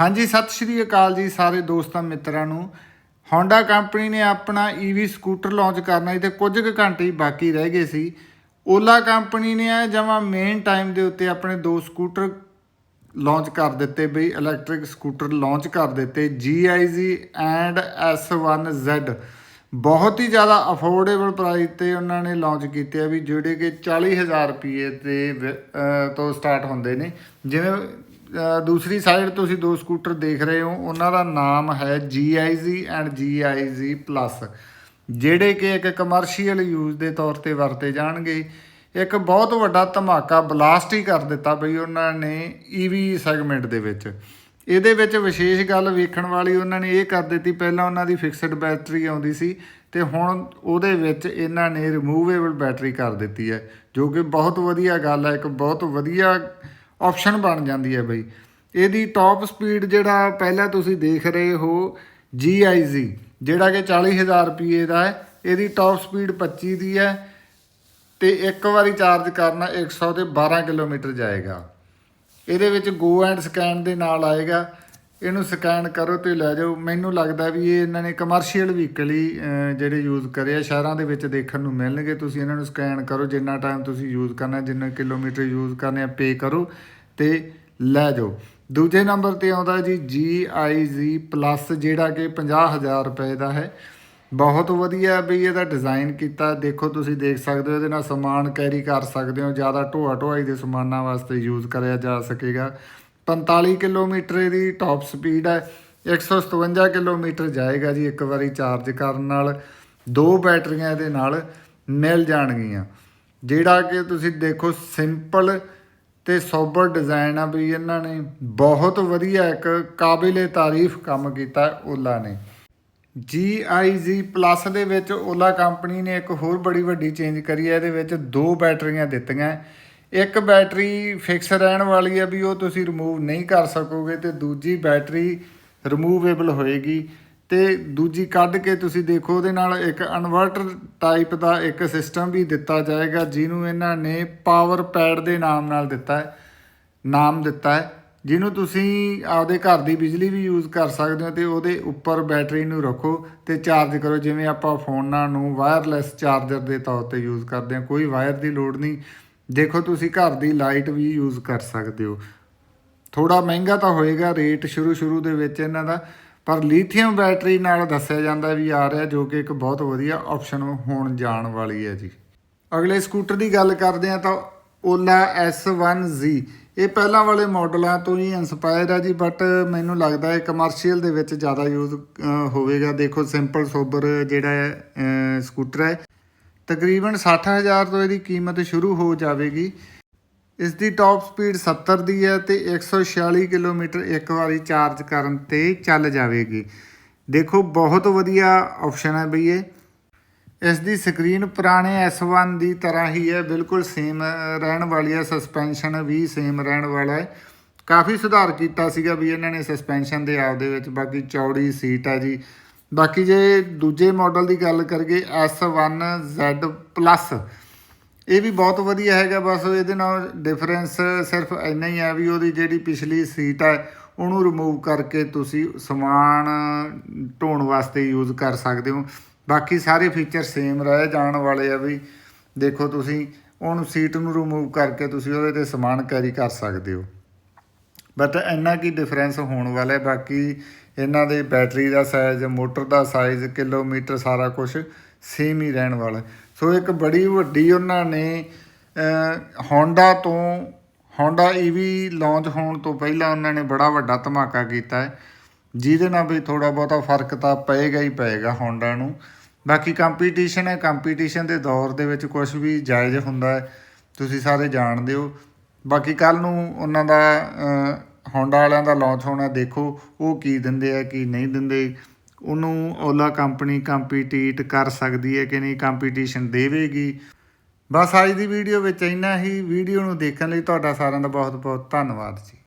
ਹਾਂਜੀ, ਸਤਿ ਸ਼੍ਰੀ ਅਕਾਲ ਜੀ ਸਾਰੇ ਦੋਸਤਾਂ, ਮਿੱਤਰਾਂ ਨੂੰ। Honda ਕੰਪਨੀ ਨੇ ਆਪਣਾ EV ਸਕੂਟਰ ਲਾਂਚ ਕਰਨਾ ਸੀ ਤੇ ਕੁਝ ਕੁ ਘੰਟੇ ਹੀ ਬਾਕੀ ਰਹਿ ਗਏ ਸੀ। Ola ਕੰਪਨੀ ਨੇ ਆ ਜਮਾ ਮੇਨ ਟਾਈਮ ਦੇ ਉੱਤੇ ਆਪਣੇ ਦੋ ਸਕੂਟਰ ਲਾਂਚ ਕਰ ਦਿੱਤੇ ਬਈ ਇਲੈਕਟ੍ਰਿਕ ਸਕੂਟਰ ਲਾਂਚ ਕਰ ਦਿੱਤੇ GIZ ਐਂਡ S1Z ਬਹੁਤ ਹੀ ਜ਼ਿਆਦਾ ਅਫੋਰਡੇਬਲ ਪ੍ਰਾਈਸ ਤੇ ਉਹਨਾਂ ਨੇ ਲਾਂਚ ਕੀਤੇ ਆ ਵੀ ਜਿਹੜੇ ਕਿ 40000 ਰੁਪਏ ਤੇ ਵ- ਤੋਂ ਸਟਾਰਟ ਹੁੰਦੇ ਨੇ। ਜਿਵੇਂ ਦੂਸਰੀ ਸਾਈਡ ਤੁਸੀਂ ਦੋ ਸਕੂਟਰ ਦੇਖ ਰਹੇ ਹੋ, ਉਹਨਾਂ ਦਾ ਨਾਮ ਹੈ GIZ ਐਂਡ GIZ ਪਲੱਸ ਜਿਹੜੇ ਕਿ ਇੱਕ ਕਮਰਸ਼ੀਅਲ ਯੂਜ਼ ਦੇ ਤੌਰ ਤੇ ਵਰਤੇ ਜਾਣਗੇ, ਇੱਕ ਬਹੁਤ ਵੱਡਾ ਧਮਾਕਾ ਬਲਾਸਟ ਹੀ ਕਰ ਦਿੱਤਾ ਬਈ ਉਹਨਾਂ ਨੇ EV ਸੈਗਮੈਂਟ ਦੇ ਵਿੱਚ। ਇਹਦੇ ਵਿੱਚ ਵਿਸ਼ੇਸ਼ ਗੱਲ ਵੇਖਣ ਵਾਲੀ ਉਹਨਾਂ ਨੇ ਇਹ ਕਰ ਦਿੱਤੀ, ਪਹਿਲਾਂ ਉਹਨਾਂ ਦੀ ਫਿਕਸਡ ਬੈਟਰੀ ਆਉਂਦੀ ਸੀ ਤੇ ਹੁਣ ਉਹਦੇ ਵਿੱਚ ਇਹਨਾਂ ਨੇ ਰਿਮੂਵੇਬਲ ਬੈਟਰੀ ਕਰ ਦਿੱਤੀ ਹੈ, ਜੋ ਕਿ ਬਹੁਤ ਵਧੀਆ ਗੱਲ ਹੈ, ਇੱਕ ਬਹੁਤ ਵਧੀਆ ਆਪਸ਼ਨ ਬਣ ਜਾਂਦੀ ਹੈ ਬਈ। ਇਹਦੀ ਟਾਪ ਸਪੀਡ ਜਿਹੜਾ ਪਹਿਲਾਂ ਤੁਸੀਂ ਦੇਖ ਰਹੇ ਹੋ GIZ ਜਿਹੜਾ ਕਿ 40000 ਰੁਪਏ ਦਾ ਹੈ, ਇਹਦੀ ਟਾਪ ਸਪੀਡ 25 ਦੀ ਹੈ ਤੇ ਇੱਕ ਵਾਰੀ ਚਾਰਜ ਕਰਨਾ 100 ਤੇ 12 ਕਿਲੋਮੀਟਰ ਜਾਏਗਾ। ਇਹਦੇ ਵਿੱਚ ਗੋ ਐਂਡ ਸਕੈਨ ਦੇ ਨਾਲ ਆਏਗਾ। ਇਹਨੂੰ ਸਕੈਨ ਕਰੋ ਤੇ ਲੈ ਜਾਓ। ਮੈਨੂੰ ਲੱਗਦਾ ਵੀ ਇਹ ਇਹਨਾਂ ਨੇ ਕਮਰਸ਼ੀਅਲ ਵਹੀਕਲ ਹੀ ਜਿਹੜੇ ਯੂਜ਼ ਕਰੇ ਆ। ਸ਼ਹਿਰਾਂ ਦੇ ਵਿੱਚ ਦੇਖਣ ਨੂੰ ਮਿਲਣਗੇ। ਤੁਸੀਂ ਇਹਨਾਂ ਨੂੰ ਸਕੈਨ ਕਰੋ। ਜਿੰਨਾ ਟਾਈਮ ਤੁਸੀਂ ਯੂਜ਼ ਕਰਨਾ, ਜਿੰਨੇ ਕਿਲੋਮੀਟਰ ਯੂਜ਼ ਕਰਨੇ ਆ ਪੇ ਕਰੋ ਤੇ ਲੈ ਜਾਓ। ਦੂਜੇ ਨੰਬਰ ਤੇ ਆਉਂਦਾ ਜੀ GIZ ਪਲੱਸ ਜਿਹੜਾ ਕਿ 50000 ਰੁਪਏ ਦਾ ਹੈ। ਬਹੁਤ ਵਧੀਆ ਵੀ ਇਹਦਾ ਡਿਜ਼ਾਈਨ ਕੀਤਾ। ਦੇਖੋ, ਤੁਸੀਂ ਦੇਖ ਸਕਦੇ ਹੋ ਇਹਦੇ ਨਾਲ ਸਮਾਨ ਕੈਰੀ ਕਰ ਸਕਦੇ ਹੋ। ਜ਼ਿਆਦਾ ਢੋਆ ਢੋਆਈ ਦੇ ਸਮਾਨਾਂ ਵਾਸਤੇ ਯੂਜ਼ ਕਰਿਆ ਜਾ ਸਕੇਗਾ। 45 ਕਿਲੋਮੀਟਰ ਇਹਦੀ ਟਾਪ ਸਪੀਡ ਹੈ 157 ਕਿਲੋਮੀਟਰ ਜਾਏਗਾ ਜੀ ਇੱਕ ਵਾਰੀ ਚਾਰਜ ਕਰਨ ਨਾਲ। ਦੋ ਬੈਟਰੀਆਂ ਇਹਦੇ ਨਾਲ ਮਿਲ ਜਾਣਗੀਆਂ। ਜਿਹੜਾ ਕਿ ਤੁਸੀਂ ਦੇਖੋ ਸਿੰਪਲ ਤੇ ਸੋਬਰ ਡਿਜ਼ਾਈਨ ਆ ਵੀ ਇਹਨਾਂ ਨੇ। ਬਹੁਤ ਵਧੀਆ ਇੱਕ ਕਾਬਿਲੇ ਤਾਰੀਫ ਕੰਮ ਕੀਤਾ ਓਲਾ ਨੇ। GIZ ਪਲੱਸ ਦੇ ਵਿੱਚ ਓਲਾ ਕੰਪਨੀ ਨੇ ਇੱਕ ਹੋਰ ਬੜੀ ਵੱਡੀ ਚੇਂਜ ਕਰੀ ਹੈ, ਇਹਦੇ ਵਿੱਚ ਦੋ ਬੈਟਰੀਆਂ ਦਿੱਤੀਆਂ। ਇੱਕ ਬੈਟਰੀ ਫਿਕਸ ਰਹਿਣ ਵਾਲੀ ਹੈ ਵੀ ਉਹ ਤੁਸੀਂ ਰਿਮੂਵ ਨਹੀਂ ਕਰ ਸਕੋਗੇ ਤੇ ਦੂਜੀ ਬੈਟਰੀ ਰਿਮੂਵੇਬਲ ਹੋਏਗੀ ਤੇ ਦੂਜੀ ਕੱਢ ਕੇ ਤੁਸੀਂ ਦੇਖੋ ਉਹਦੇ ਨਾਲ ਇੱਕ ਇਨਵਰਟਰ ਟਾਈਪ ਦਾ ਇੱਕ ਸਿਸਟਮ ਵੀ ਦਿੱਤਾ ਜਾਏਗਾ, ਜਿਹਨੂੰ ਇਹਨਾਂ ਨੇ ਪਾਵਰ ਪੈਡ ਦੇ ਨਾਮ ਨਾਲ ਦਿੱਤਾ ਹੈ, ਨਾਮ ਦਿੱਤਾ ਹੈ, ਜਿਹਨੂੰ ਤੁਸੀਂ ਆਪਦੇ ਘਰ ਦੀ ਬਿਜਲੀ ਵੀ ਯੂਜ਼ ਕਰ ਸਕਦੇ ਹੋ ਤੇ ਉਹਦੇ ਉੱਪਰ ਬੈਟਰੀ ਨੂੰ ਰੱਖੋ ਤੇ ਚਾਰਜ ਕਰੋ, ਜਿਵੇਂ ਆਪਾਂ ਫੋਨਾਂ ਨੂੰ ਵਾਇਰਲੈਸ ਚਾਰਜਰ ਦੇ ਤੌਰ ਤੇ ਯੂਜ਼ ਕਰਦੇ ਹਾਂ, ਕੋਈ ਵਾਇਰ ਦੀ ਲੋੜ ਨਹੀਂ। ਦੇਖੋ ਤੁਸੀਂ ਘਰ ਦੀ ਲਾਈਟ ਵੀ ਯੂਜ਼ ਕਰ ਸਕਦੇ ਹੋ। ਥੋੜਾ ਮਹਿੰਗਾ ਤਾਂ ਹੋਏਗਾ ਰੇਟ ਸ਼ੁਰੂ ਸ਼ੁਰੂ ਦੇ ਵਿੱਚ ਇਹਨਾਂ ਦਾ ਪਰ ਲੀਥੀਅਮ ਬੈਟਰੀ ਨਾਲ ਦੱਸਿਆ ਜਾਂਦਾ ਵੀ ਆ ਰਿਹਾ ਜੋ ਕਿ ਇੱਕ ਬਹੁਤ ਵਧੀਆ ਆਪਸ਼ਨ ਹੋਣ ਜਾਣ ਵਾਲੀ ਹੈ ਜੀ। ਅਗਲੇ ਸਕੂਟਰ ਦੀ ਗੱਲ ਕਰਦੇ ਆ ਤਾਂ Ola S1Z ਇਹ ਪਹਿਲਾਂ ਵਾਲੇ ਮਾਡਲਾਂ ਤੋਂ ਹੀ ਇਨਸਪਾਇਰ ਆ ਜੀ ਬਟ ਮੈਨੂੰ ਲੱਗਦਾ ਹੈ ਕਮਰਸ਼ੀਅਲ ਦੇ ਵਿੱਚ ਜ਼ਿਆਦਾ ਯੂਜ਼ ਹੋਵੇਗਾ। ਦੇਖੋ ਸਿੰਪਲ ਸੋਬਰ ਜਿਹੜਾ ਹੈ, ਸਕੂਟਰ ਹੈ। ਤਕਰੀਬਨ 60000 ਤੋਂ ਇਹਦੀ ਕੀਮਤ ਸ਼ੁਰੂ ਹੋ ਜਾਵੇਗੀ। ਇਸ ਦੀ ਟਾਪ ਸਪੀਡ 70 ਦੀ ਹੈ ਤੇ 146 ਕਿਲੋਮੀਟਰ ਇੱਕ ਵਾਰੀ ਚਾਰਜ ਕਰਨ ਤੇ ਚੱਲ ਜਾਵੇਗੀ। ਦੇਖੋ, ਬਹੁਤ ਵਧੀਆ ਆਪਸ਼ਨ ਹੈ ਬਈ ਇਹ। ਇਸ ਦੀ ਸਕਰੀਨ ਪੁਰਾਣੇ S1 ਦੀ ਤਰ੍ਹਾਂ ਹੀ ਹੈ, ਬਿਲਕੁਲ ਸੇਮ ਰਹਿਣ ਵਾਲੀ ਹੈ ਸਸਪੈਂਸ਼ਨ ਵੀ ਸੇਮ ਰਹਿਣ ਵਾਲਾ ਹੈ। ਕਾਫੀ ਸੁਧਾਰ ਕੀਤਾ ਸੀਗਾ ਵੀ ਇਹਨਾਂ ਨੇ ਸਸਪੈਂਸ਼ਨ ਦੇ ਆਪ ਦੇ ਵਿੱਚ, ਬਾਕੀ ਚੌੜੀ ਸੀਟ ਹੈ ਜੀ। ਬਾਕੀ ਜੇ ਦੂਜੇ ਮਾਡਲ ਦੀ ਗੱਲ ਕਰੀਏ S1Z ਪਲੱਸ ਇਹ ਵੀ ਬਹੁਤ ਵਧੀਆ ਹੈਗਾ, ਬਸ ਇਹਦੇ ਨਾਲ ਡਿਫਰੈਂਸ ਸਿਰਫ ਇੰਨਾ ਹੀ ਹੈ ਵੀ ਉਹਦੀ ਜਿਹੜੀ ਪਿਛਲੀ ਸੀਟ ਹੈ, ਉਹਨੂੰ ਰਿਮੂਵ ਕਰਕੇ ਤੁਸੀਂ ਸਮਾਨ ਢੋਣ ਵਾਸਤੇ ਯੂਜ਼ ਕਰ ਸਕਦੇ ਹੋ। ਬਾਕੀ ਸਾਰੇ ਫੀਚਰ ਸੇਮ ਰਹਿ, ਜਾਣ ਵਾਲੇ ਆ ਵੀ ਦੇਖੋ ਤੁਸੀਂ ਉਹਨੂੰ ਸੀਟ ਨੂੰ ਰਿਮੂਵ ਕਰਕੇ ਤੁਸੀਂ ਉਹਦੇ ਤੇ ਸਮਾਨ ਕੈਰੀ ਕਰ ਸਕਦੇ ਹੋ। ਬਟ ਇੰਨਾ ਕੀ ਡਿਫਰੈਂਸ ਹੋਣ ਵਾਲਾ ਹੈ, ਬਾਕੀ ਇਹਨਾਂ ਦੇ ਬੈਟਰੀ ਦਾ ਸਾਈਜ਼ ਮੋਟਰ ਦਾ ਸਾਈਜ਼ ਕਿਲੋਮੀਟਰ ਸਾਰਾ ਕੁਝ ਸੇਮ ਹੀ ਰਹਿਣ ਵਾਲਾ ਸੋ ਇੱਕ ਬੜੀ ਵੱਡੀ ਉਹਨਾਂ ਨੇ ਹੋਂਡਾ ਤੋਂ, Honda EV ਲਾਂਚ ਹੋਣ ਤੋਂ ਪਹਿਲਾਂ ਉਹਨਾਂ ਨੇ ਬੜਾ ਵੱਡਾ ਧਮਾਕਾ ਕੀਤਾ ਹੈ। ਜਿਹਦੇ ਨਾਲ ਵੀ ਥੋੜਾ ਬਹੁਤਾ ਫ਼ਰਕ ਤਾਂ ਪਏਗਾ ਹੀ ਪਏਗਾ Honda ਨੂੰ। ਬਾਕੀ ਕੰਪੀਟੀਸ਼ਨ ਹੈ। ਕੰਪੀਟੀਸ਼ਨ ਦੇ ਦੌਰ ਦੇ ਵਿੱਚ ਕੁਝ ਵੀ ਜਾਇਜ਼ ਹੁੰਦਾ ਹੈ, ਤੁਸੀਂ ਸਾਰੇ ਜਾਣਦੇ ਹੋ। ਬਾਕੀ ਕੱਲ ਨੂੰ ਉਹਨਾਂ ਦਾ ਹੋਂਡਾ ਵਾਲਿਆਂ ਦਾ ਲਾਂਚ ਹੋਣਾ ਦੇਖੋ, ਉਹ ਕੀ ਦਿੰਦੇ ਆ, ਕੀ ਨਹੀਂ ਦਿੰਦੇ। ਉਹਨੂੰ ਓਲਾ ਕੰਪਨੀ ਕੰਪੀਟੀਟ ਕਰ ਸਕਦੀ ਹੈ ਕਿ ਨਹੀਂ ਕੰਪੀਟੀਸ਼ਨ ਦੇਵੇਗੀ। ਬਸ ਅੱਜ ਦੀ ਵੀਡੀਓ ਵਿੱਚ ਇੰਨਾ ਹੀ। ਵੀਡੀਓ ਨੂੰ ਦੇਖਣ ਲਈ ਤੁਹਾਡਾ ਸਾਰਿਆਂ ਦਾ ਬਹੁਤ ਬਹੁਤ ਧੰਨਵਾਦ ਜੀ।